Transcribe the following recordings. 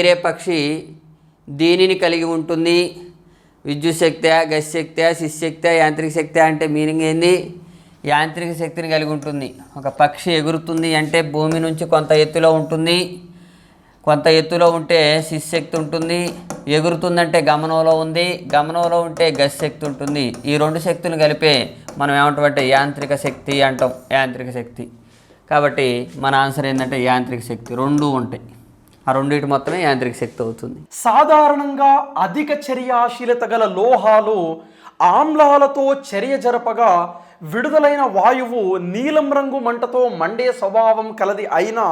ఎగిరే పక్షి దీనిని కలిగి ఉంటుంది. విద్యుత్ శక్తి గశక్తి శిశక్తి యాంత్రిక శక్తి అంటే మీనింగ్ ఏంది? యాంత్రిక శక్తిని కలిగి ఉంటుంది. ఒక పక్షి ఎగురుతుంది అంటే భూమి నుంచి కొంత ఎత్తులో ఉంటుంది. కొంత ఎత్తులో ఉంటే శిశక్తి ఉంటుంది. ఎగురుతుందంటే గమనంలో ఉంది. గమనంలో ఉంటే శక్తి ఉంటుంది. ఈ రెండు శక్తులను కలిపే మనం ఏమంటామంటే యాంత్రిక శక్తి అంటాం. యాంత్రిక శక్తి. కాబట్టి మన ఆన్సర్ ఏంటంటే యాంత్రిక శక్తి. రెండు ఉంటాయి. ఆ రెండింటి మొత్తమే యాంత్రిక శక్తి అవుతుంది. సాధారణంగా అధిక చర్యాశీలత గల లోహాలు ఆమ్లాలతో చర్య జరపగా విడుదలైన వాయువు నీలం రంగు మంటతో మండే స్వభావం కలది అయినా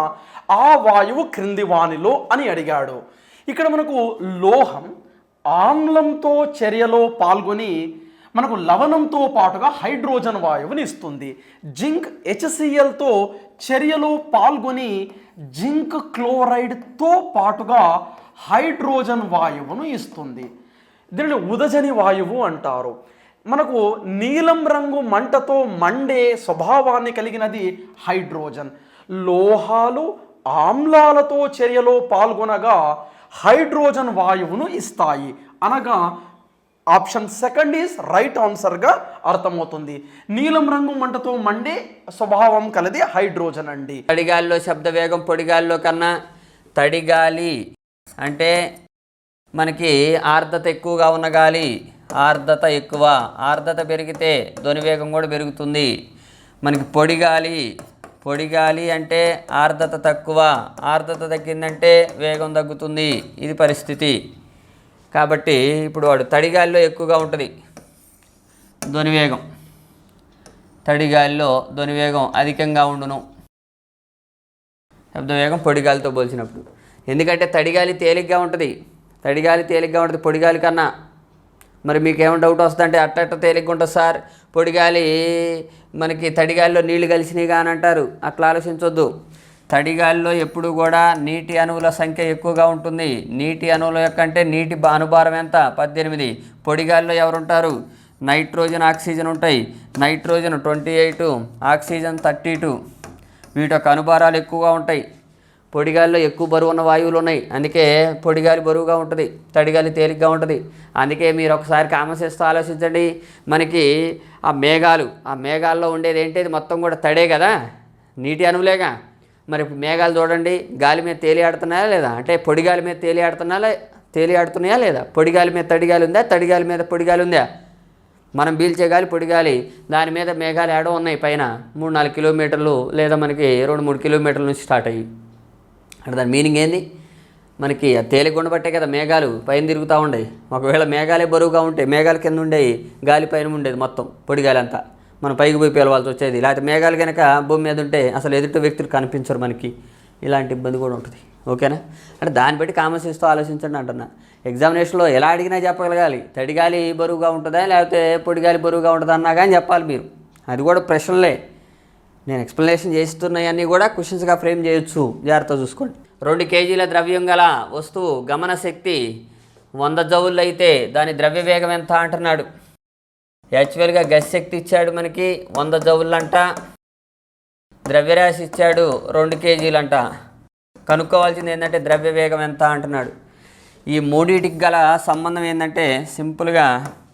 ఆ వాయువు క్రింది వానిలో అని అడిగాడు. ఇక్కడ మనకు లోహం ఆమ్లంతో చర్యలో పాల్గొని మనకు లవణంతో పాటుగా హైడ్రోజన్ వాయువుని ఇస్తుంది. జింక్ హెచ్సిఎల్తో చర్యలో పాల్గొని జింక్ క్లోరైడ్తో పాటుగా హైడ్రోజన్ వాయువును ఇస్తుంది. దీనిని ఉదజని వాయువు అంటారు. మనకు నీలం రంగు మంటతో మండే స్వభావాన్ని కలిగినది హైడ్రోజన్. లోహాలు ఆమ్లాలతో చర్యలో పాల్గొనగా హైడ్రోజన్ వాయువును ఇస్తాయి. అనగా ఆప్షన్ సెకండ్ ఈస్ రైట్ ఆన్సర్గా అర్థమవుతుంది. నీలం రంగు మంటతో మండే స్వభావం కలది హైడ్రోజన్ అండి. తడిగాలిలో శబ్ద వేగం పొడిగాలిలో కన్నా తడిగాలి అంటే మనకి ఆర్ద్రత ఎక్కువగా ఉన్న గాలి ఆర్ద్రత ఎక్కువ ఆర్ద్రత పెరిగితే ధ్వని వేగం కూడా పెరుగుతుంది. మనకి పొడిగాలి పొడిగాలి అంటే ఆర్ద్రత తక్కువ ఆర్ద్రత తగ్గిందంటే వేగం తగ్గుతుంది. ఇది పరిస్థితి. కాబట్టి ఇప్పుడు వాడు తడిగాలిలో ఎక్కువగా ఉంటుంది. ధ్వనివేగం తడిగాలిలో ధ్వనివేగం అధికంగా ఉండును. శబ్దవేగం పొడిగాలితో పోల్చినప్పుడు. ఎందుకంటే తడిగాలి తేలిగ్గా ఉంటుంది. తడిగాలి తేలిగ్గా ఉంటుంది పొడిగాలి కన్నా. మరి మీకేమో డౌట్ వస్తుందంటే అట్ట అట్ట తేలిగ్గా ఉంటుంది సార్. పొడిగాలి మనకి తడిగాలిలో నీళ్ళు కలిసినాయి కానీ అంటారు. అట్లా ఆలోచించొద్దు. తడిగాలిలో ఎప్పుడు కూడా నీటి అణువుల సంఖ్య ఎక్కువగా ఉంటుంది. నీటి అణువుల యొక్క అంటే నీటి బా- అనుభారం ఎంత? పద్దెనిమిది. పొడిగాలిలో ఎవరుంటారు? నైట్రోజన్ ఆక్సిజన్ ఉంటాయి. Nitrogen twenty eight oxygen thirty two. వీటి యొక్క అనుభారాలు ఎక్కువగా ఉంటాయి. పొడిగాలిలో ఎక్కువ బరువు ఉన్న వాయువులు ఉన్నాయి. అందుకే పొడిగాలి బరువుగా ఉంటుంది. తడిగాలి తేలిగ్గా ఉంటుంది. అందుకే మీరు ఒకసారి కామన్ సెన్స్తో ఆలోచించండి. మనకి ఆ మేఘాలు ఆ మేఘాల్లో ఉండేది ఏంటి? మొత్తం కూడా తడే కదా? నీటి అణువులేగా? మరి ఇప్పుడు మేఘాలు చూడండి గాలి మీద తేలియాడుతున్నాయా లేదా? అంటే పొడిగాలి మీద తేలియాడుతున్నాయా తేలియాడుతున్నాయా లేదా? పొడిగాలి మీద తడిగాలి ఉందా? తడిగాలి మీద పొడిగాలి ఉందా? మనం పీల్చే గాలి పొడిగాలి దాని మీద మేఘాలు ఏడో ఉన్నాయి పైన. మూడు నాలుగు కిలోమీటర్లు లేదా మనకి రెండు మూడు కిలోమీటర్ల నుంచి స్టార్ట్ అయ్యి. అంటే దాని మీనింగ్ ఏంది? మనకి ఆ తేలిక కదా మేఘాలు పైన తిరుగుతూ ఉండేవి ఒకవేళ మేఘాలే బరువుగా ఉంటాయి మేఘాల కింద ఉండేవి గాలి పైన ఉండేది మొత్తం పొడిగాలి అంతా. మనం పైకి పోయి పేలవాల్సి వచ్చేది. లేకపోతే మేఘాలు కనుక భూమి మీద ఉంటే అసలు ఎదుటి వ్యక్తులు కనిపించరు మనకి. ఇలాంటి ఇబ్బంది కూడా ఉంటుంది. ఓకేనా? అంటే దాన్ని బట్టి కామన్ సెన్స్తో ఆలోచించండి అంటున్నా. ఎగ్జామినేషన్లో ఎలా అడిగినా చెప్పగలగాలి. తడిగాలి బరువుగా ఉంటుందా? లేకపోతే పొడిగాలి బరువుగా ఉంటుందా అన్నా కానీ చెప్పాలి మీరు. అది కూడా ప్రశ్నలే. నేను ఎక్స్ప్లెనేషన్ చేస్తున్నాయన్నీ కూడా క్వశ్చన్స్గా ఫ్రేమ్ చేయొచ్చు. జాగ్రత్త చూసుకోండి. రెండు కేజీల ద్రవ్యం గల వస్తువు గమన శక్తి వంద జౌళ్ళు అయితే దాని ద్రవ్య వేగం ఎంత అంటున్నాడు? యాక్చువల్గా గస్ శక్తి ఇచ్చాడు మనకి వంద జౌళ్ళంట ద్రవ్యరాశి ఇచ్చాడు రెండు కేజీలంట. కనుక్కోవాల్సింది ఏంటంటే ద్రవ్య వేగం ఎంత అంటున్నాడు. ఈ మూడింటికి గల సంబంధం ఏంటంటే సింపుల్గా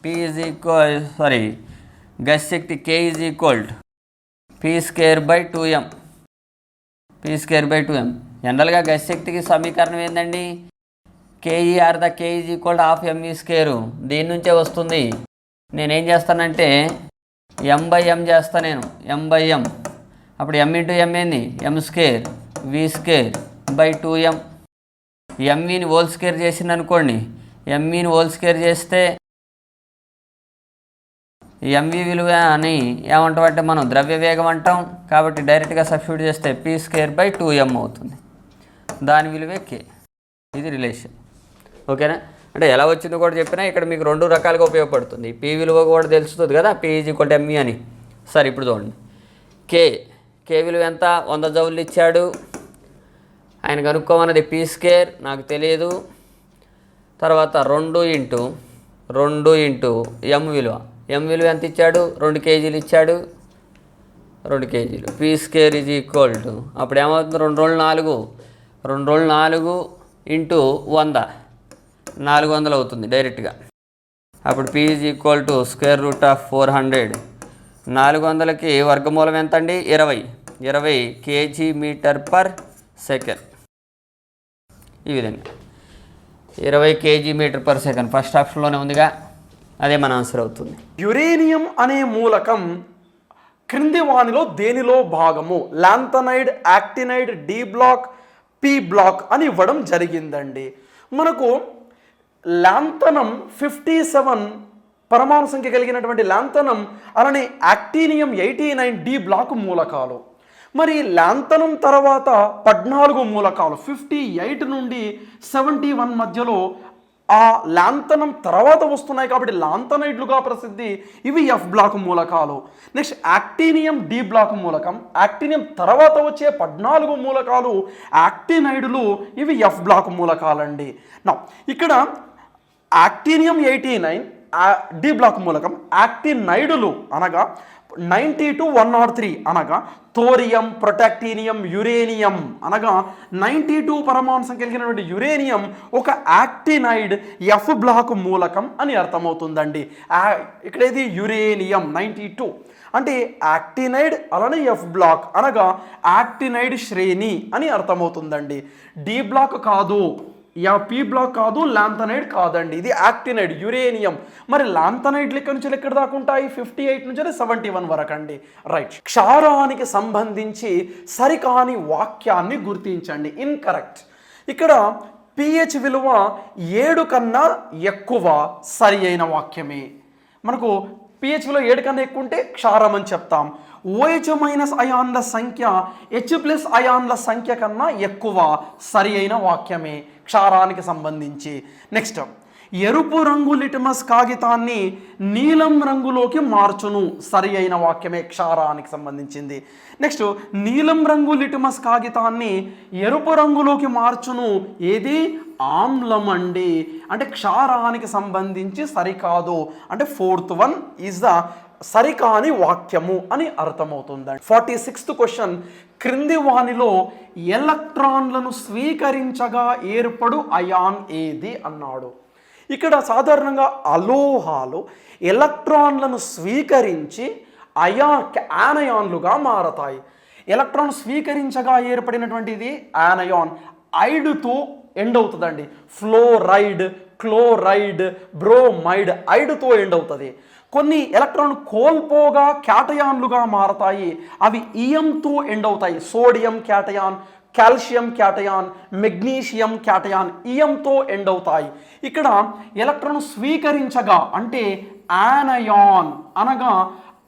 పి ఈజ్ ఈక్వల్ సారీ గస్ శక్తి K is equalled P square by two M P square by two M జనరల్గా గశక్తికి సమీకరణం ఏంటండి K E R the K is equal half M E square దీని నుంచే వస్తుంది. నేనేం చేస్తానంటే ఎం బై ఎం చేస్తా నేను. ఎం బై ఎం అప్పుడు ఎం ఇంటూ ఎం ఏంది? M square V square by two M ఎంఈని whole square చేసింది అనుకోండి ఎంఈని హోల్ స్కేర్ చేస్తే ఎంవి విలువ అని ఏమంటాం అంటే మనం ద్రవ్య వేగం అంటాం. కాబట్టి డైరెక్ట్గా సబ్స్టిట్యూట్ చేస్తే P square by two M అవుతుంది. దాని విలువే కే ఇది రిలేషన్ ఓకేనా అంటే ఎలా వచ్చిందో కూడా చెప్పినా ఇక్కడ మీకు రెండు రకాలుగా ఉపయోగపడుతుంది. పీ విలువ కూడా తెలుస్తుంది కదా P is equal to M E అని. సరే ఇప్పుడు చూడండి. కే కే విలువ ఎంత? వంద జౌళ్ళు ఇచ్చాడు. ఆయన కనుక్కోమన్నది పీ స్కేర్ నాకు తెలియదు. తర్వాత రెండు ఇంటూ రెండు ఇంటూ ఎం విలువ. ఎం విలువ ఎంత ఇచ్చాడు? రెండు కేజీలు ఇచ్చాడు. రెండు కేజీలు. P square is equal to అప్పుడు ఏమవుతుంది? రెండు రోజులు నాలుగు. రెండు రోజులు నాలుగు ఇంటూ వంద. నాలుగు వందలు అవుతుంది డైరెక్ట్గా. అప్పుడు P is equal to square root of four hundred నాలుగు వందలకి వర్గమూలం ఎంత అండి ఇరవై. ఇరవై కేజీ మీటర్ పర్ సెకండ్. ఈ విధంగా. ఇరవై KG metre per second. First ఆప్షన్లోనే ఉందిగా. అదే మన ఆన్సర్ అవుతుంది. యురేనియం అనే మూలకం క్రింది వానిలో దేనిలో భాగము? Lanthanide actinide D block P block అని ఇవ్వడం జరిగిందండి. మనకు లాంతనం ఫిఫ్టీ సెవెన్ పరమాణు సంఖ్య కలిగినటువంటి లాంతనం అలానే actinium eighty nine D block మూలకాలు. మరి లాంతనం తర్వాత పద్నాలుగు మూలకాలు ఫిఫ్టీ ఎయిట్ నుండి సెవెంటీ వన్ మధ్యలో ఆ లాంతనం తర్వాత వస్తున్నాయి కాబట్టి లాంతనైడ్లుగా ప్రసిద్ధి ఇవి ఎఫ్ బ్లాక్ మూలకాలు. నెక్స్ట్ యాక్టీనియం డి బ్లాక్ మూలకం యాక్టీనియం తర్వాత వచ్చే పద్నాలుగు మూలకాలు యాక్టినైడ్లు ఇవి ఎఫ్ బ్లాక్ మూలకాలండి. నా ఇక్కడ actinium eighty nine D block మూలకం యాక్టినైడులు అనగా ninety to one naught three అనగా థోరియం ప్రొటాక్టీనియం యురేనియం అనగా నైంటీ టూ పరమాణు సంఖ్య కలిగినటువంటి యురేనియం ఒక యాక్టినైడ్ ఎఫ్ బ్లాక్ మూలకం అని అర్థమవుతుందండి. ఇక్కడేది యురేనియం నైంటీ టూ. అంటే యాక్టినైడ్ అలానే ఎఫ్ బ్లాక్ అనగా యాక్టినైడ్ శ్రేణి అని అర్థమవుతుందండి. డి బ్లాక్ కాదు. యా పీ బ్లాక్ కాదు లాంథనైడ్ కాదండి. ఇది యాక్టినైడ్ యురేనియం. మరి లాంథనైడ్ లెక్క నుంచి ఎక్కడ దాకా ఉంటాయి? ఫిఫ్టీ ఎయిట్ నుంచి సెవెంటీ వన్ వరకు అండి రైట్. క్షారానికి సంబంధించి సరికాని వాక్యాన్ని గుర్తించండి. ఇన్కరెక్ట్ ఇక్కడ పిహెచ్ విలువ ఏడు కన్నా ఎక్కువ సరి అయిన వాక్యమే. మనకు పిహెచ్ విలువ ఏడు కన్నా ఎక్కువ ఉంటే క్షారం అని చెప్తాం. ఓహెచ్ మైనస్ అయాన్ల సంఖ్య హెచ్ ప్లస్ అయాన్ల సంఖ్య కన్నా ఎక్కువ సరి అయిన వాక్యమే క్షారానికి సంబంధించి. నెక్స్ట్ ఎరుపు రంగు లిటమస్ కాగితాన్ని నీలం రంగులోకి మార్చును సరి అయిన వాక్యమే క్షారానికి సంబంధించింది. నెక్స్ట్ నీలం రంగు లిటమస్ కాగితాన్ని ఎరుపు రంగులోకి మార్చును ఏది? ఆమ్లం అండి అంటే క్షారానికి సంబంధించి సరికాదు. అంటే ఫోర్త్ వన్ ఈజ్ ద సరికాని వాక్యము అని అర్థమవుతుందండి. ఫార్టీ సిక్స్త్ క్వశ్చన్ క్రింది వానిలో ఎలక్ట్రాన్లను స్వీకరించగా ఏర్పడు అయాన్ ఏది అన్నాడు. ఇక్కడ సాధారణంగా అలోహాలు ఎలక్ట్రాన్లను స్వీకరించి అయా యానయాన్లుగా మారతాయి. ఎలక్ట్రాన్ స్వీకరించగా ఏర్పడినటువంటిది యానయాన్ ఐడుతో ఎండ్ అవుతుందండి. ఫ్లోరైడ్ క్లోరైడ్ బ్రోమైడ్ ఐడుతో ఎండ్ అవుతుంది. కొన్ని ఎలక్ట్రాన్ కోల్పోగా క్యాటయాన్లుగా మారతాయి. అవి ఇయంతో ఎండ్ అవుతాయి. Sodium cation calcium cation magnesium cation ఇయంతో end అవుతాయి. ఇక్కడ ఎలక్ట్రాన్ స్వీకరించగా అంటే యానయాన్ అనగా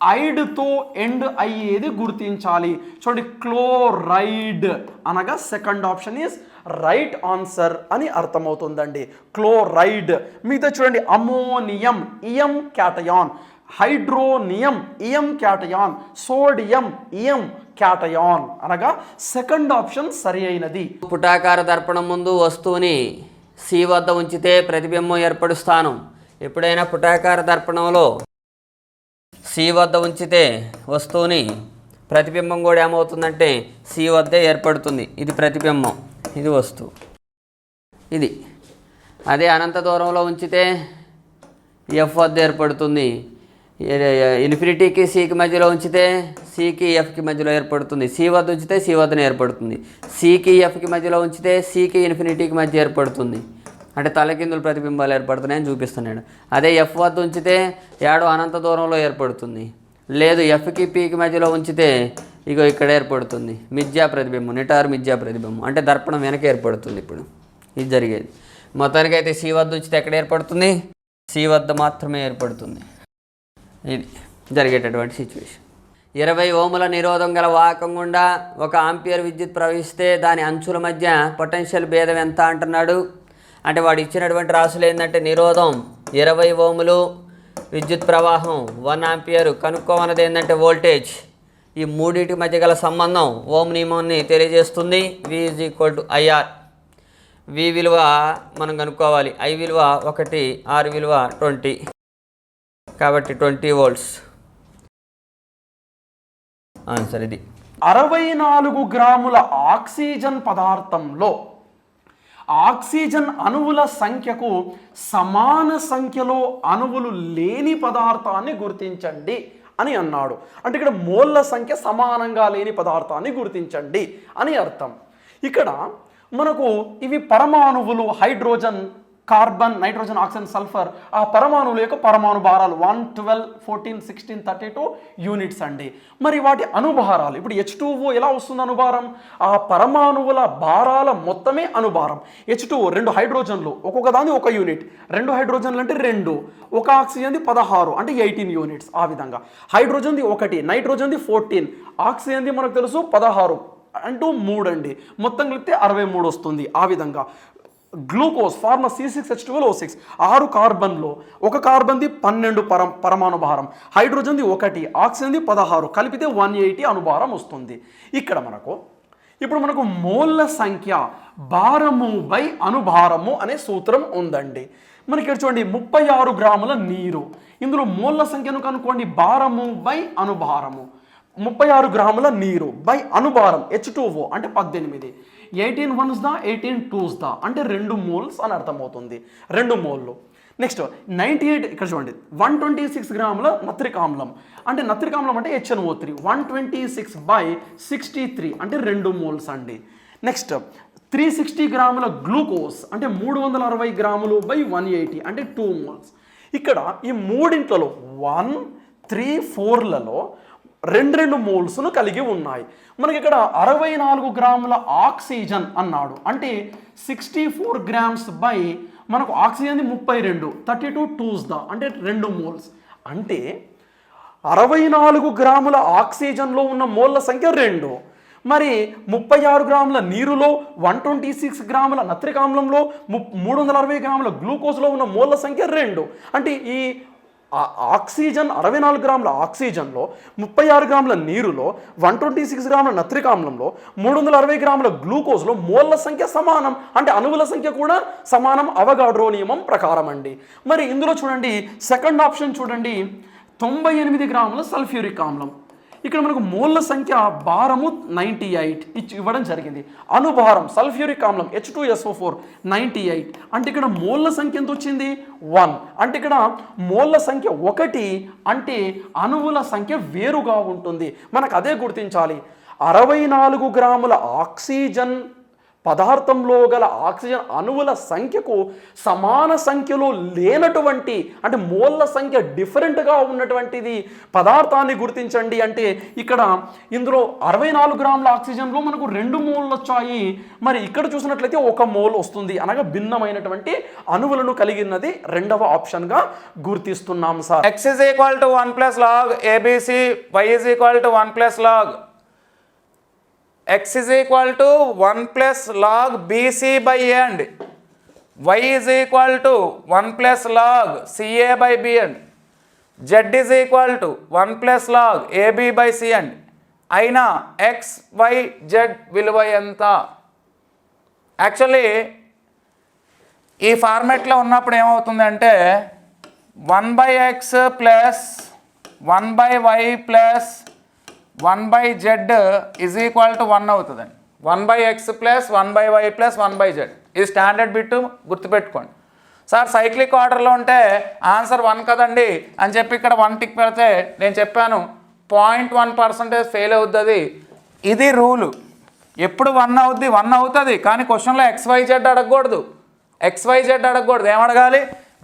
ఐడ్తో ఎండ్ అయ్యేది గుర్తించాలి. చూడండి క్లోరైడ్ అనగా second option is right answer అని అర్థమవుతుందండి. క్లోరైడ్. మిగతా చూడండి ammonium ఇయం cation. Hydronium ఇయం cation. Sodium ఇయం cation. అనగా సెకండ్ ఆప్షన్ సరి అయినది. పుటాకార దర్పణం ముందు వస్తువుని సి వద్ద ఉంచితే ప్రతిబింబం ఏర్పడు స్థానం ఎప్పుడైనా పుటాకార దర్పణంలో సి వద్ద ఉంచితే వస్తువుని ప్రతిబింబం కూడా ఏమవుతుందంటే సి వద్దే ఏర్పడుతుంది. ఇది ప్రతిబింబం. ఇది వస్తువు. ఇది. అదే అనంత దూరంలో ఉంచితే ఎఫ్ వద్ద ఏర్పడుతుంది. ఇన్ఫినిటీకి సికి మధ్యలో ఉంచితే సికి ఎఫ్కి మధ్యలో ఏర్పడుతుంది. సి వద్ద ఉంచితే సి వద్దన ఏర్పడుతుంది. సికి ఎఫ్కి మధ్యలో ఉంచితే సికి ఇన్ఫినిటీకి మధ్య ఏర్పడుతుంది. అంటే తలకిందులు ప్రతిబింబాలు ఏర్పడుతున్నాయని చూపిస్తున్నాడు. అదే ఎఫ్ వద్ద ఉంచితే ఏడో అనంత దూరంలో ఏర్పడుతుంది. లేదు ఎఫ్కి పీకి మధ్యలో ఉంచితే ఇగో ఇక్కడ ఏర్పడుతుంది. మిథ్యా ప్రతిబింబం నిటారు మిథ్యా ప్రతిబింబం. అంటే దర్పణం వెనక ఏర్పడుతుంది ఇప్పుడు. ఇది జరిగేది. మొత్తానికైతే సి వద్ద ఉంచితే ఎక్కడ ఏర్పడుతుంది? సి వద్ద మాత్రమే ఏర్పడుతుంది. ఇది జరిగేటటువంటి సిచ్యువేషన్ ఇరవై ఓముల నిరోధం గల వాహకం గుండా ఒక ఆంపియర్ విద్యుత్ ప్రవహిస్తే దాని అంచుల మధ్య పొటెన్షియల్ భేదం ఎంత అంటున్నాడు? అంటే వాడు ఇచ్చినటువంటి రాసులు ఏంటంటే నిరోధం ఇరవై ఓములు విద్యుత్ ప్రవాహం వన్ ఆంపియర్. కనుక్కోమన్నది ఏంటంటే వోల్టేజ్. ఈ మూడింటి మధ్య గల సంబంధం ఓం నియమాన్ని తెలియజేస్తుంది. V is equal to I R V విలువ మనం కనుక్కోవాలి. ఐ విలువ ఒకటి ఆర్ విలువ ట్వంటీ. కాబట్టి ట్వంటీ వోల్ట్స్. ఆన్సర్ ఇది. అరవై నాలుగు గ్రాముల ఆక్సిజన్ పదార్థంలో ఆక్సిజన్ అణువుల సంఖ్యకు సమాన సంఖ్యలో అణువులు లేని పదార్థాన్ని గుర్తించండి. అని అన్నాడు. అంటే ఇక్కడ మోల్ల సంఖ్య సమానంగా లేని పదార్థాన్ని గుర్తించండి అని అర్థం. ఇక్కడ మనకు ఇవి పరమాణువులు hydrogen carbon nitrogen oxygen sulphur ఆ పరమాణువుల యొక్క పరమాణు భారాలు one twelve fourteen sixteen thirty two units అండి. మరి వాటి అణుభారాలు ఇప్పుడు హెచ్ ఎలా వస్తుంది అణుభారం ఆ పరమాణువుల భారాల మొత్తమే అణుభారం హెచ్ రెండు హైడ్రోజన్లు ఒక్కొక్క దాని ఒక యూనిట్. రెండు హైడ్రోజన్లు అంటే రెండు ఒక ఆక్సిజన్ది పదహారు అంటే ఎయిటీన్ యూనిట్స్ ఆ విధంగా. హైడ్రోజన్ది ఒకటి నైట్రోజన్ది ఫోర్టీన్ ఆక్సిజన్ది మనకు తెలుసు పదహారు అంటూ మూడు అండి. మొత్తం కలిపితే అరవై మూడు వస్తుంది ఆ విధంగా. Glucose formula C six H twelve O six ఆరు కార్బన్లో ఒక కార్బన్ది పన్నెండు పరం పరమాణు భారం హైడ్రోజన్ది ఒకటి ఆక్సిజన్ది పదహారు కలిపితే వన్ ఎయిటీ అనుభారం వస్తుంది. ఇక్కడ మనకు ఇప్పుడు మనకు మోల్ల సంఖ్య భారము బై అనుభారము అనే సూత్రం ఉందండి. మనకి ఇక్కడ చూడండి ముప్పై ఆరు గ్రాముల నీరు. ఇందులో మోల్ల సంఖ్యను కనుక్కోండి భారము బై అనుభారము. ముప్పై ఆరు గ్రాముల నీరు బై అనుభారం హెచ్ అంటే పద్దెనిమిది. ఎయిటీన్ వన్స్ దా ఎయిటీన్ టూస్ దా? అంటే రెండు మోల్స్ అని అర్థమవుతుంది. రెండు మోల్లు నెక్స్ట్ నైంటీ ఎయిట్ ఇక్కడ చూడండి. వన్ ట్వంటీ సిక్స్ గ్రాముల నత్రిక ఆమ్లం. అంటే నత్రిక ఆమ్లం అంటే HNO three one twenty six by sixty three అంటే రెండు మోల్స్ అండి. నెక్స్ట్ త్రీ సిక్స్టీ గ్రాముల గ్లూకోజ్. అంటే మూడు వందల అరవై గ్రాములు బై వన్ ఎయిటీ అంటే టూ మోల్స్. ఇక్కడ ఈ మూడింట్లలో వన్ త్రీ ఫోర్లలో రెండు రెండు మోల్స్ను కలిగి ఉన్నాయి. మనకి ఇక్కడ అరవై నాలుగు గ్రాముల ఆక్సిజన్ అన్నాడు. అంటే సిక్స్టీ ఫోర్ గ్రామ్స్ బై మనకు ఆక్సిజన్ ముప్పై రెండు థర్టీ టూ టూస్ ద అంటే రెండు మోల్స్. అంటే అరవై నాలుగు గ్రాముల ఆక్సిజన్లో ఉన్న మోల్ల సంఖ్య రెండు. మరి ముప్పై ఆరు గ్రాముల నీరులో వన్ ట్వంటీ సిక్స్ గ్రాముల నత్రికామ్లంలో ము మూడు వందల అరవై గ్రాముల గ్లూకోజ్లో ఉన్న మోల్ల సంఖ్య రెండు. అంటే ఈ ఆ- ఆక్సిజన్ అరవై నాలుగు గ్రాముల ఆక్సిజన్లో ముప్పై ఆరు గ్రాముల నీరులో వన్ ట్వంటీ సిక్స్ గ్రాముల నత్రికామ్లంలో మూడు వందల అరవై గ్రాముల గ్లూకోజ్లో మోల్ల సంఖ్య సమానం. అంటే అణువుల సంఖ్య కూడా సమానం అవగాడ్రో నియమం ప్రకారం అండి మరి ఇందులో చూడండి సెకండ్ ఆప్షన్ చూడండి తొంభై ఎనిమిది గ్రాముల సల్ఫ్యూరిక్ ఆమ్లం. ఇక్కడ మనకు మోల్ల సంఖ్య భారము నైంటీ ఎయిట్ ఇచ్చి ఇవ్వడం జరిగింది. అణుభారం సల్ఫ్యూరిక్ ఆమ్లం H two S O four ninety eight. అంటే ఇక్కడ మోల్ల సంఖ్య ఎంత వచ్చింది? వన్. అంటే ఇక్కడ మోల్ల సంఖ్య ఒకటి అంటే అణువుల సంఖ్య వేరుగా ఉంటుంది. మనకు అదే గుర్తించాలి. అరవై నాలుగు గ్రాముల ఆక్సిజన్ పదార్థంలో గల ఆక్సిజన్ అణువుల సంఖ్యకు సమాన సంఖ్యలో లేనటువంటి అంటే మోల్ల సంఖ్య డిఫరెంట్గా ఉన్నటువంటిది పదార్థాన్ని గుర్తించండి అంటే ఇక్కడ ఇందులో అరవై నాలుగు గ్రాముల ఆక్సిజన్లో మనకు రెండు మోల్ వచ్చాయి. మరి ఇక్కడ చూసినట్లయితే ఒక మోల్ వస్తుంది. అనగా భిన్నమైనటువంటి అణువులను కలిగినది రెండవ ఆప్షన్గా గుర్తిస్తున్నాం sir. X is equal to 1 plus log abc y is equal to 1 plus log. X is equal to one plus log B C by A అండి Y is equal to one plus log C A by B అండి Z is equal to one plus log A B by C అండి అయినా X Y Z విలువ ఎంత actually ఈ ఫార్మెట్లో ఉన్నప్పుడు ఏమవుతుందంటే one by X plus one by Y plus one by Z is equal to one అవుతుందండి. One by X plus one by Y plus one by Z ఇది స్టాండర్డ్ బిట్ గుర్తుపెట్టుకోండి. Sir cyclic ఆర్డర్లో ఉంటే answer one కదండి అని చెప్పి ఇక్కడ one tick పెడితే నేను చెప్పాను పాయింట్ వన్ పర్సెంటేజ్ ఫెయిల్ అవుతుంది ఇది రూలు ఎప్పుడు వన్ అవుద్ది? వన్ అవుతుంది. కానీ క్వశ్చన్లో ఎక్స్ వై జెడ్ అడగకూడదు. ఎక్స్ వై జెడ్ అడగకూడదు. ఏమడగాలి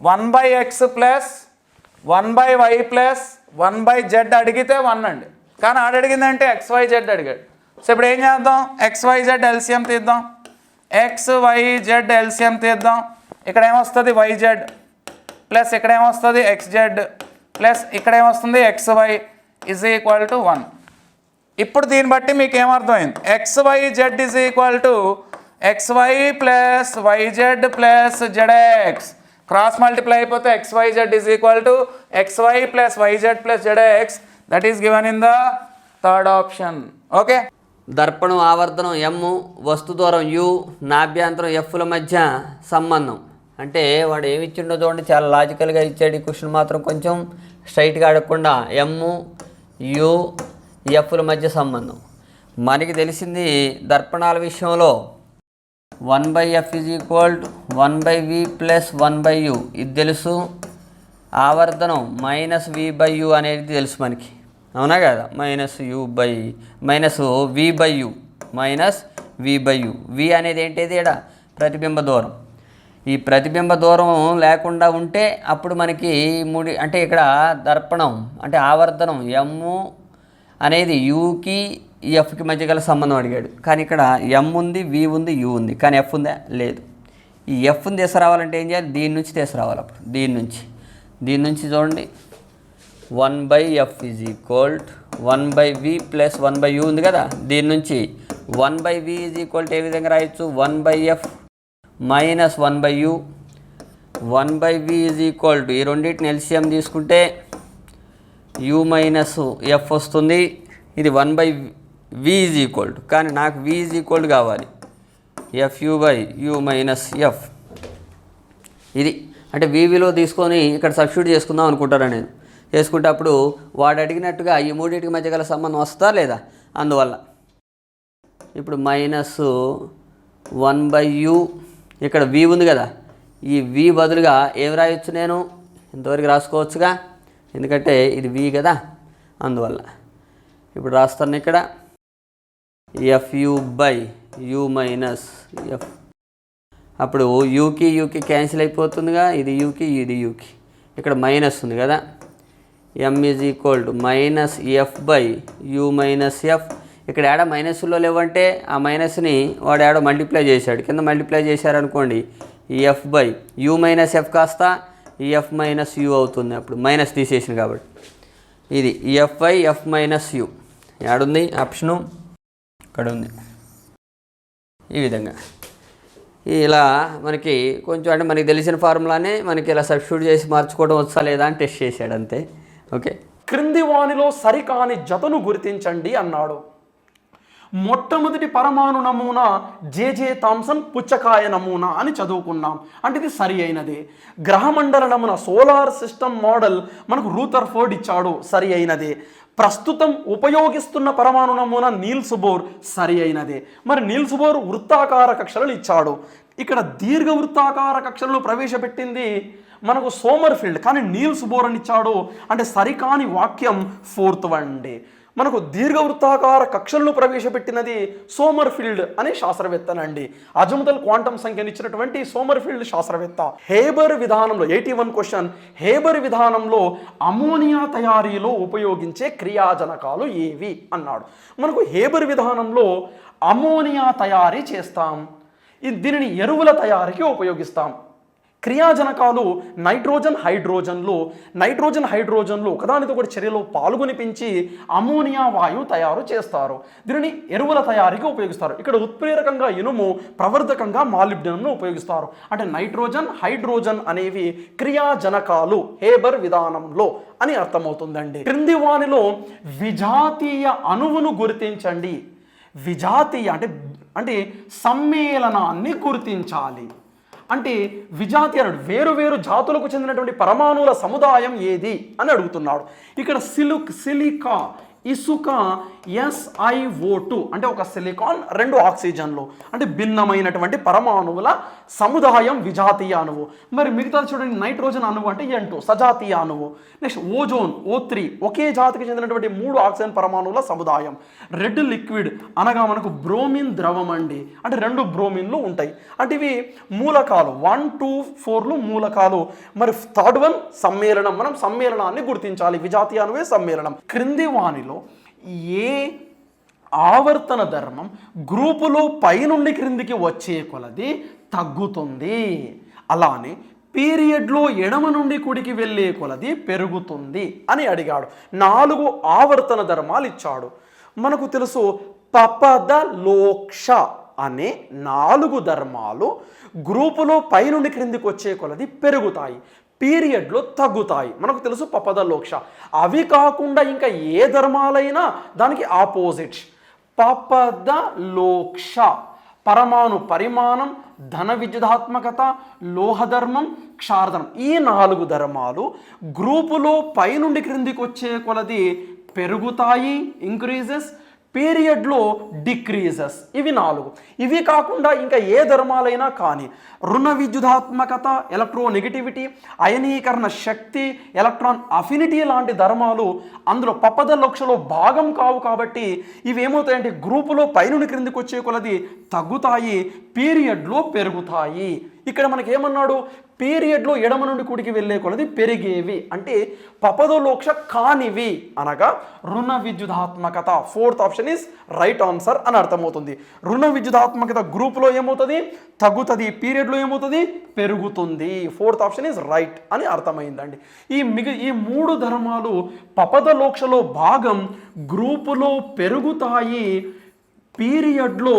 one by X plus one by Y plus one by Z అడిగితే వన్ అండి. కానీ ఆడు అడిగిందంటే ఎక్స్ వై జెడ్ అడిగాడు. సో ఇప్పుడు ఏం చేద్దాం? X Y Z Z LCM తీద్దాం. ఎక్స్ వైజెడ్ ఎల్సిఎం తీద్దాం. ఇక్కడ ఏమొస్తుంది? వై జెడ్ ప్లస్ ఇక్కడ ఏమొస్తుంది? ఎక్స్ జెడ్ ప్లస్ ఇక్కడ ఏమొస్తుంది? X Y is equal to one ఇప్పుడు దీన్ని బట్టి మీకు ఏమర్థమైంది X Y Z is equal to X Y plus Y Z plus Z X cross multiply అయిపోతే X Y Z is equal to X Y plus Y Z plus Z X that is given in the third option okay దర్పణం ఆవర్తనం ఎమ్ వస్తు దూరం you నాభ్యాంతరం ఎఫ్ల మధ్య సంబంధం. అంటే వాడు ఏమి ఇచ్చిండో చూడండి చాలా లాజికల్గా ఇచ్చాడు ఈ క్వశ్చన్ మాత్రం. కొంచెం స్ట్రైట్గా అడగకుండా ఎమ్ యు ఎఫ్ల మధ్య సంబంధం. మనకి తెలిసింది దర్పణాల విషయంలో one by F is equal one by V plus one by U. ఇది తెలుసు. ఆవర్తనం మైనస్ వి బై యు అనేది తెలుసు మనకి. అవునా కదా? Minus u by minus v by u minus v by u. V అనేది ఏంటిది ఇక్కడ ప్రతిబింబ దూరం. ఈ ప్రతిబింబ దూరం లేకుండా ఉంటే అప్పుడు మనకి ముడి అంటే ఇక్కడ దర్పణం అంటే ఆవర్తనం ఎమ్ము అనేది యూకి ఎఫ్కి మధ్య గల సంబంధం అడిగాడు. కానీ ఇక్కడ ఎం ఉంది వి ఉంది యు ఉంది. కానీ ఎఫ్ ఉందా? లేదు. ఈ ఎఫ్ని తీసుకురావాలంటే ఏం చేయాలి? దీని నుంచి తీసుకురావాలి అప్పుడు. దీని నుంచి. దీని నుంచి చూడండి. One by f is equal one by v plus one by u ఉంది కదా? దీని నుంచి one by v is equal ఏ విధంగా రాయొచ్చు? One by f minus one by u. One by v is equal to ఈ రెండింటిని ఎల్సిఎం తీసుకుంటే you minus F వస్తుంది. ఇది one by v is equal to. కానీ నాకు వి ఈజ్ ఈక్వల్ కావాలి. F u by u minus f. ఇది అంటే వి విలువ తీసుకొని ఇక్కడ సబ్స్టిట్యూట్ చేసుకుందాం అనుకుంటారా నేను? చేసుకుంటే అప్పుడు వాడు అడిగినట్టుగా ఈ మూడింటికి మధ్య గల సంబంధం వస్తుందా లేదా? అందువల్ల. ఇప్పుడు మైనస్ వన్ బై యూ ఇక్కడ వి ఉంది కదా. ఈ వి బదులుగా ఏం రాయొచ్చు నేను? ఇంతవరకు రాసుకోవచ్చుగా. ఎందుకంటే ఇది వి కదా. అందువల్ల. ఇప్పుడు రాస్తాను ఇక్కడ. F u by u minus f అప్పుడు యూకి యూకి క్యాన్సిల్ అయిపోతుందిగా. ఇది యూకి ఇది యూకి ఇక్కడ మైనస్ ఉంది కదా. M is equal to minus f by u minus f ఇక్కడ యాడ మైనస్లో లేవంటే ఆ మైనస్ని వాడు ఏడో మల్టిప్లై చేశాడు. కింద మల్టిప్లై చేశారనుకోండి f by u minus f కాస్త ఎఫ్ మైనస్ యూ అవుతుంది అప్పుడు. మైనస్ తీసేసింది కాబట్టి. ఇది f by f minus u యాడుంది? Option ఇక్కడ ఉంది ఈ విధంగా. ఇలా మనకి కొంచెం అంటే మనకి తెలిసిన ఫార్ములానే మనకి ఇలా సబ్స్టిట్యూట్ చేసి మార్చుకోవడం వచ్చా లేదా అని టెస్ట్ చేశాడు అంతే. ఓకే. క్రింది వానిలో సరికాని జతను గుర్తించండి అన్నాడు. మొట్టమొదటి పరమాణు నమూనా జేజే థామ్సన్ పుచ్చకాయ నమూనా అని చదువుకున్నాం. అంటే ఇది సరి అయినది. గ్రహమండల నమూనా సోలార్ సిస్టమ్ మోడల్ మనకు రూతర్ ఫోర్డ్ ఇచ్చాడు సరి అయినది. ప్రస్తుతం ఉపయోగిస్తున్న పరమాణు నమూనా నీల్స్ బోర్ సరి అయినది. మరి నీల్స్ బోర్ వృత్తాకార కక్షలను ఇచ్చాడు. ఇక్కడ దీర్ఘ వృత్తాకార కక్షలను ప్రవేశపెట్టింది మనకు సోమర్ ఫీల్డ్ కానీ నీల్స్ బోర్ అని ఇచ్చాడు. అంటే సరికాని వాక్యం ఫోర్త్ వన్ డే. మనకు దీర్ఘవృత్తాకార కక్షలను ప్రవేశపెట్టినది సోమర్ ఫీల్డ్ అనే శాస్త్రవేత్తనండి. అజముదల్ క్వాంటం సంఖ్యను ఇచ్చినటువంటి సోమర్ ఫీల్డ్ శాస్త్రవేత్త. హేబర్ విధానంలో ఎయిటీ వన్ క్వశ్చన్ హేబర్ విధానంలో అమోనియా తయారీలో ఉపయోగించే క్రియాజనకాలు ఏవి అన్నాడు. మనకు హేబర్ విధానంలో అమోనియా తయారీ చేస్తాం. ఈ- దీనిని ఎరువుల తయారీకి ఉపయోగిస్తాం. క్రియాజనకాలు నైట్రోజన్ హైడ్రోజన్లు. నైట్రోజన్ హైడ్రోజన్లు ఒకదానితో ఒకటి చర్యలో పాల్గొని పెంచి అమోనియా వాయువు తయారు చేస్తారు. దీనిని ఎరువుల తయారీకి ఉపయోగిస్తారు. ఇక్కడ ఉత్ప్రేరకంగా ఇనుము ప్రవర్ధకంగా మాలిబ్డెనంను ఉపయోగిస్తారు. అంటే నైట్రోజన్ హైడ్రోజన్ అనేవి క్రియాజనకాలు హేబర్ విధానంలో అని అర్థమవుతుందండి. క్రింది వానిలో విజాతీయ అణువును గుర్తించండి. విజాతీయ అంటే అంటే సమ్మేళనాన్ని గుర్తించాలి. అంటే విజాతి అన్నాడు వేరు వేరు జాతులకు చెందినటువంటి పరమాణువుల సముదాయం ఏది? అని అడుగుతున్నాడు. ఇక్కడ సిలుక్ సిలికా ఇసుక ఎస్ఐఓ టూ అంటే ఒక సిలికాన్ రెండు ఆక్సిజన్లు. అంటే భిన్నమైనటువంటి పరమాణువుల సముదాయం విజాతీయ అణువు. మరి మిగతా చూడండి నైట్రోజన్ అణువు అంటే ఎన్ టూ సజాతీయ అణువు. నెక్స్ట్ ఓజోన్ ఓ త్రీ ఒకే జాతికి చెందినటువంటి మూడు ఆక్సిజన్ పరమాణువుల సముదాయం. రెడ్ లిక్విడ్ అనగా మనకు బ్రోమిన్ ద్రవం అండి. అంటే రెండు బ్రోమిన్లు ఉంటాయి. అంటే ఇవి మూలకాలు వన్ టూ ఫోర్లు మూలకాలు. మరి థర్డ్ వన్ సమ్మేళనం మనం సమ్మేళనాన్ని గుర్తించాలి. విజాతీయ అణువే సమ్మేళనం. క్రింది వాణిలో వానిలో ఏ ఆవర్తన ధర్మం గ్రూపులో పైనుండి క్రిందికి వచ్చే కొలది తగ్గుతుంది. అలానే పీరియడ్లో ఎడమ నుండి కుడికి వెళ్ళే కొలది పెరుగుతుంది అని అడిగాడు. నాలుగు ఆవర్తన ధర్మాలు ఇచ్చాడు. మనకు తెలుసు పపద లోక్ష అనే నాలుగు ధర్మాలు గ్రూపులో పైనుండి క్రిందికి వచ్చే కొలది పెరుగుతాయి. పీరియడ్లో తగ్గుతాయి. మనకు తెలుసు పపద లోక్ష. అవి కాకుండా ఇంకా ఏ ధర్మాలైనా దానికి ఆపోజిట్. పపద లోక్ష. పరమాణు పరిమాణం ధన విద్యుదాత్మకత లోహధర్మం క్షారధర్మం ఈ నాలుగు ధర్మాలు గ్రూపులో పైనుండి క్రిందికి వచ్చే కొలది పెరుగుతాయి ఇంక్రీజెస్ పీరియడ్లో డిక్రీజెస్. ఇవి నాలుగు. ఇవి కాకుండా ఇంకా ఏ ధర్మాలైనా కానీ రుణ విద్యుదాత్మకత ఎలక్ట్రో నెగిటివిటీ అయనీకరణ శక్తి ఎలక్ట్రాన్ అఫినిటీ లాంటి ధర్మాలు అందులో పపద లక్షలో భాగం కావు కాబట్టి ఇవి ఏమవుతాయంటే గ్రూపులో పైనుండి క్రిందికి వచ్చే కొలది తగ్గుతాయి పీరియడ్లో పెరుగుతాయి. ఇక్కడ మనకేమన్నాడు? పీరియడ్లో ఎడమ నుండి కుడికి వెళ్ళే కొలది పెరిగేవి. అంటే పపదోలోక్ష కానివి అనగా రుణ విద్యుదాత్మకత. Fourth option is right answer అని అర్థమవుతుంది. రుణ విద్యుదాత్మకత గ్రూప్లో ఏమవుతుంది? తగ్గుతుంది. పీరియడ్లో ఏమవుతుంది? పెరుగుతుంది. ఫోర్త్ ఆప్షన్ ఈజ్ రైట్ అని అర్థమైందండి. ఈ మిగి ఈ మూడు ధర్మాలు పపదలోక్షలో భాగం గ్రూపులో పెరుగుతాయి పీరియడ్లో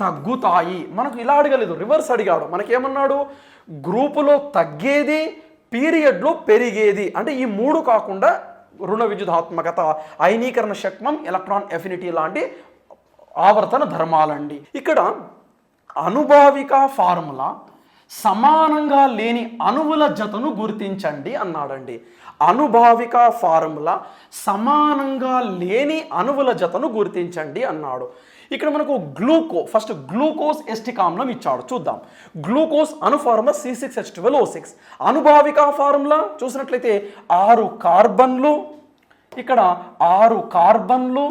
తగ్గుతాయి. మనకు ఇలా అడగలేదు రివర్స్ అడిగాడు. మనకేమన్నాడు? గ్రూపులో తగ్గేది పీరియడ్లో పెరిగేది. అంటే ఈ మూడు కాకుండా రుణ విద్యుదాత్మకత అయనీకరణ శక్మం ఎలక్ట్రాన్ ఎఫినిటీ లాంటి ఆవర్తన ధర్మాలండి. ఇక్కడ అనుభావిక ఫార్ములా సమానంగా లేని అణువుల జతను గుర్తించండి అన్నాడండి. అనుభావిక ఫార్ములా సమానంగా లేని అణువుల జతను గుర్తించండి అన్నాడు. ఇక్కడ మనకు గ్లూకో ఫస్ట్ గ్లూకోజ్ ఎస్టిక్ ఆమ్లం ఇచ్చాడు చూద్దాం. Glucose అనుఫార్ములా C six H twelve O six అనుభావిక ఫార్ములా చూసినట్లయితే ఆరు కార్బన్లు ఇక్కడ ఆరు కార్బన్లు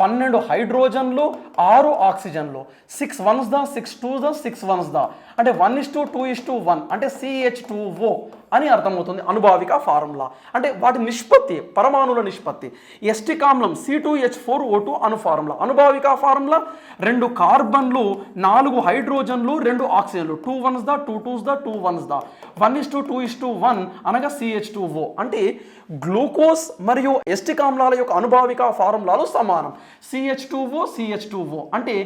పన్నెండు హైడ్రోజన్లు ఆరు ఆక్సిజన్లు. సిక్స్ వన్స్ దా సిక్స్ టూ దా సిక్స్ వన్స్ దా. అంటే one is to two is to one అంటే సిహెచ్ టూ ఓ అని అర్థమవుతుంది అనుభావిక ఫార్ములా. అంటే వాటి నిష్పత్తి పరమాణుల నిష్పత్తి. ఎస్టిక్ ఆమ్లం C two H four O two అను ఫార్ములా. అనుభావిక ఫార్ములా రెండు కార్బన్లు నాలుగు హైడ్రోజన్లు రెండు ఆక్సిజన్లు. టూ వన్స్ దా టూ టూస్ దా two ones the. One is to two is to one అనగా సిహెచ్ టూ ఓ అంటే గ్లూకోజ్ మరియు ఎస్టిక్ ఆమ్లాల యొక్క అనుభావిక ఫార్ములాలు సమానం. CH two O CH two O అంటే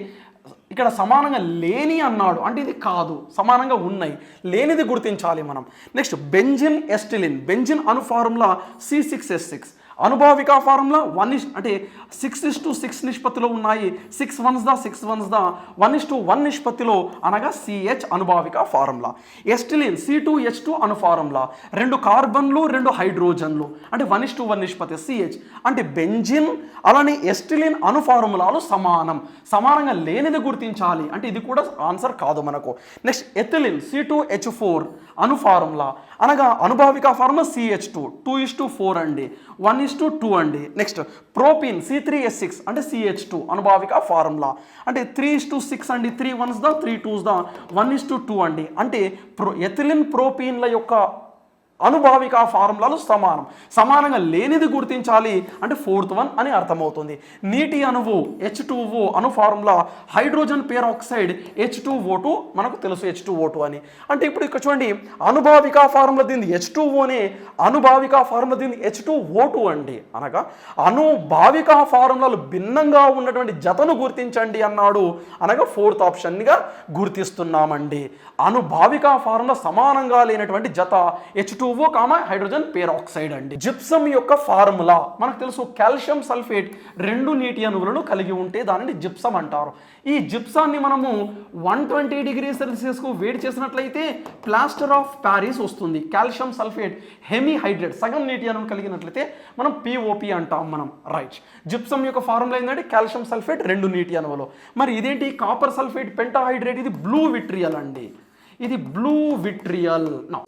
ఇక్కడ సమానంగా లేని అన్నాడు. అంటే ఇది కాదు. సమానంగా ఉన్నాయి. లేనిది గుర్తించాలి మనం. Next benzene acetylene. బెంజిన్ అను formula C six S six అనుభావిక ఫార్ములా వన్ ఇష్ అంటే సిక్స్ ఇస్ టు సిక్స్ నిష్పత్తిలో ఉన్నాయి. సిక్స్ వన్స్ దా సిక్స్ వన్స్ దా. వన్ ఇస్ టు వన్ నిష్పత్తిలో అనగా సిహెచ్ అనుభావిక formula acetylene C two H two అను formula రెండు కార్బన్లు రెండు హైడ్రోజన్లు. అంటే వన్ ఇస్ టు వన్ నిష్పత్తి సిహెచ్ అంటే బెంజిన్ అలానే ఎస్టిలిన్ అను ఫార్ములాలు సమానం. సమానంగా లేనిది గుర్తించాలి. అంటే ఇది కూడా ఆన్సర్ కాదు మనకు. Next ethylene C two H four అను ఫార్ములా అనగా అనుభావిక formula CH two two is to four అండి. వన్ ఇస్ టు టూ అండి next propene C three S six అంటే సిహెచ్ టూ అనుభావిక ఫార్ములా అంటే త్రీ ఇస్ టు సిక్స్ అండి three ones దా three twos దా వన్ ఇస్ టు టూ అండి అంటే ప్రో ఎథిలిన్ ప్రోపీన్ల యొక్క అనుభావిక ఫార్ములాలు సమానం. సమానంగా లేనిది గుర్తించాలి అంటే ఫోర్త్ వన్ అని అర్థమవుతుంది. నీటి అణువు హెచ్ టూ ఓ అను formula hydrogen peroxide H two O two మనకు తెలుసు హెచ్ టూ ఓ టూ అని. అంటే ఇప్పుడు ఇక్కడ చూడండి అనుభావిక ఫార్ములా దీన్ని హెచ్ టూ ఓనే అనుభావిక ఫార్ములా దీన్ని హెచ్ టూ ఓ టూ అండి. అనగా అనుభావిక ఫార్ములాలు భిన్నంగా ఉన్నటువంటి జతను గుర్తించండి అన్నాడు. అనగా ఫోర్త్ ఆప్షన్గా గుర్తిస్తున్నామండి. అనుభావిక ఫార్ములా సమానంగా లేనటువంటి జత H two O comma hydrogen peroxide అండి. జిప్సం యొక్క ఫార్ములా మనకు తెలుసు కాల్షియం సల్ఫేట్ రెండు నీటి అణువులను కలిగి ఉంటే దానిని జిప్సం అంటారు. ఈ జిప్సాన్ని మనము వన్ ట్వంటీ డిగ్రీ సెల్సియస్కు వేడి చేసినట్లయితే ప్లాస్టర్ ఆఫ్ ప్యారిస్ వస్తుంది. కాల్షియం సల్ఫేట్ హెమీ హైడ్రేట్ సగం నీటి అణువులు కలిగినట్లయితే మనం పిఓపి అంటాం మనం. రైట్. జిప్సం యొక్క ఫార్ములా ఏంటంటే కాల్షియం సల్ఫేట్ రెండు నీటి అణువులు. మరి ఇదేంటి? కాపర్ సల్ఫేట్ పెంటాహైడ్రేట్ ఇది బ్లూ విట్రియల్ అండి. ఇది బ్లూ విట్రియల్. నా.